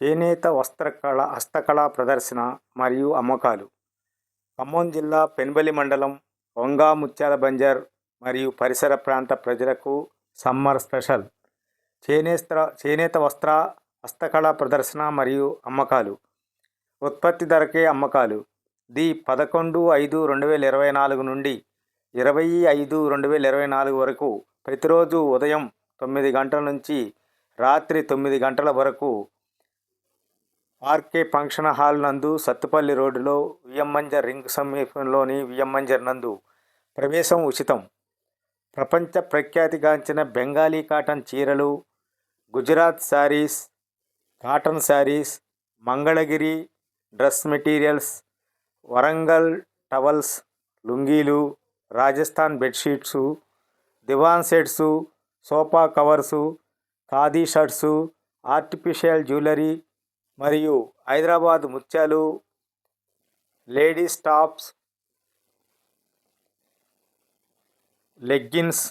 చేనేత వస్త్రకళ హస్తకళా ప్రదర్శన మరియు అమ్మకాలు. ఖమ్మం జిల్లా పెనుబలి మండలం వంగా ముత్యాల బంజర్ మరియు పరిసర ప్రాంత ప్రజలకు సమ్మర్ స్పెషల్. చేనేస్త్ర చేనేత వస్త్ర హస్తకళ ప్రదర్శన మరియు అమ్మకాలు. ఉత్పత్తి ధరకే అమ్మకాలు. ది పదకొండు ఐదు రెండు వేల ఇరవై నాలుగు నుండి ఇరవై ఐదు రెండు వేల ఇరవై నాలుగు వరకు ప్రతిరోజు ఉదయం తొమ్మిది గంటల నుంచి రాత్రి తొమ్మిది గంటల వరకు ఆర్కే ఫంక్షన్ హాల్ నందు సత్తుపల్లి రోడ్డులో వియమ్మంజర్ రింగ్ సమీపంలోని వియమ్మంజర్ నందు ప్రవేశం ఉచితం. ప్రపంచ ప్రఖ్యాతిగాంచిన బెంగాలీ కాటన్ చీరలు Gujarat sarees cotton sarees Mangalagiri dress materials Warangal towels లుంగీలు Rajasthan bedsheets divan sets sofa covers Khadi shirts artificial jewellery మరియు హైదరాబాద్ ముత్యాలు ladies tops leggings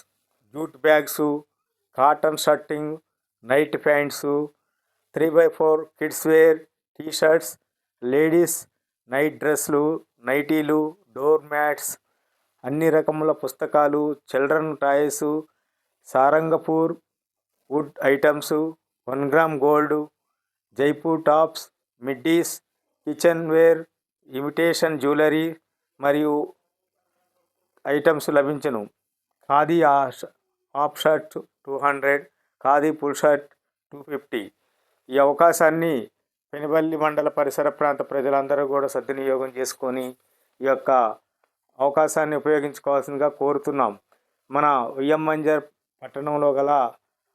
jute bags cotton shirting night pants three by four kids wear T shirts ladies night డ్రెస్లు నైటీలు door mats అన్ని రకముల పుస్తకాలు children toys Sarangapur wood items one gram gold Jaipur tops middies kitchen wear imitation jewellery మరియు items లభించును. Khadi half shirt two hundred Khadi full shirt two fifty. ఈ అవకాశాన్ని పెనుబల్లి మండల పరిసర ప్రాంత ప్రజలందరూ కూడా సద్వినియోగం చేసుకొని ఈ యొక్క అవకాశాన్ని ఉపయోగించుకోవాల్సిందిగా కోరుతున్నాం. మన విఎం మంజర్ పట్టణంలో గల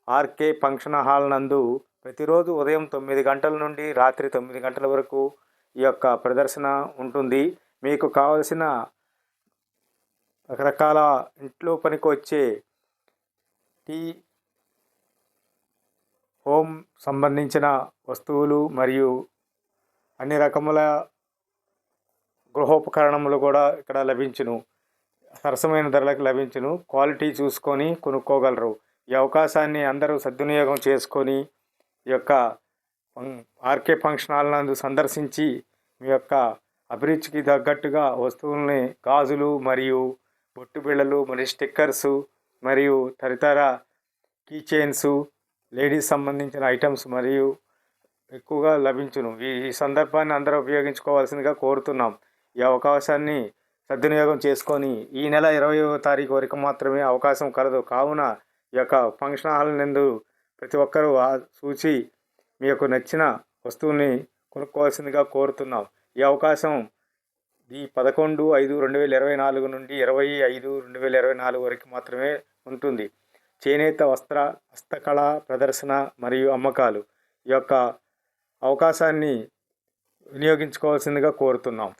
ఆర్కే ఫంక్షన్ హాల్ నందు ప్రతిరోజు ఉదయం తొమ్మిది గంటల నుండి రాత్రి తొమ్మిది గంటల వరకు ఈ యొక్క ప్రదర్శన ఉంటుంది. మీకు కావలసిన రకరకాల ఇంట్లో పనికి వచ్చే టీ హోమ్ సంబంధించిన వస్తువులు మరియు అన్ని రకముల గృహోపకరణములు కూడా ఇక్కడ లభించును. సరసమైన ధరలకు లభించును. క్వాలిటీ చూసుకొని కొనుక్కోగలరు. ఈ అవకాశాన్ని అందరూ సద్వినియోగం చేసుకొని యొక్క ఆర్కే ఫంక్షన్ హాల్ నందు సందర్శించి మీ యొక్క అభిరుచికి తగ్గట్టుగా వస్తువుల్ని గాజులు మరియు బొట్టు బిళ్ళలు మరియు స్టిక్కర్సు మరియు తదితర కీ చైన్సు లేడీస్ సంబంధించిన ఐటమ్స్ మరియు ఎక్కువగా లభించును. ఈ ఈ సందర్భాన్ని అందరూ ఉపయోగించుకోవాల్సిందిగా కోరుతున్నాం. ఈ అవకాశాన్ని సద్వినియోగం చేసుకొని ఈ నెల ఇరవయో తారీఖు వరకు మాత్రమే అవకాశం కలదు. కావున ఈ యొక్క ఫంక్షన్ హాల్ నందు ప్రతి ఒక్కరూ చూసి మీకు నచ్చిన వస్తువుని కొనుక్కోవాల్సిందిగా కోరుతున్నాం. ఈ అవకాశం ఈ పదకొండు ఐదు రెండు వేల ఇరవై నాలుగు నుండి ఇరవై ఐదు రెండు వేల ఇరవై నాలుగు వరకు మాత్రమే ఉంటుంది. చేనేత వస్త్ర హస్తకళ ప్రదర్శన మరియు అమ్మకాలు ఈ యొక్క అవకాశాన్ని వినియోగించుకోవాల్సిందిగా కోరుతున్నాం.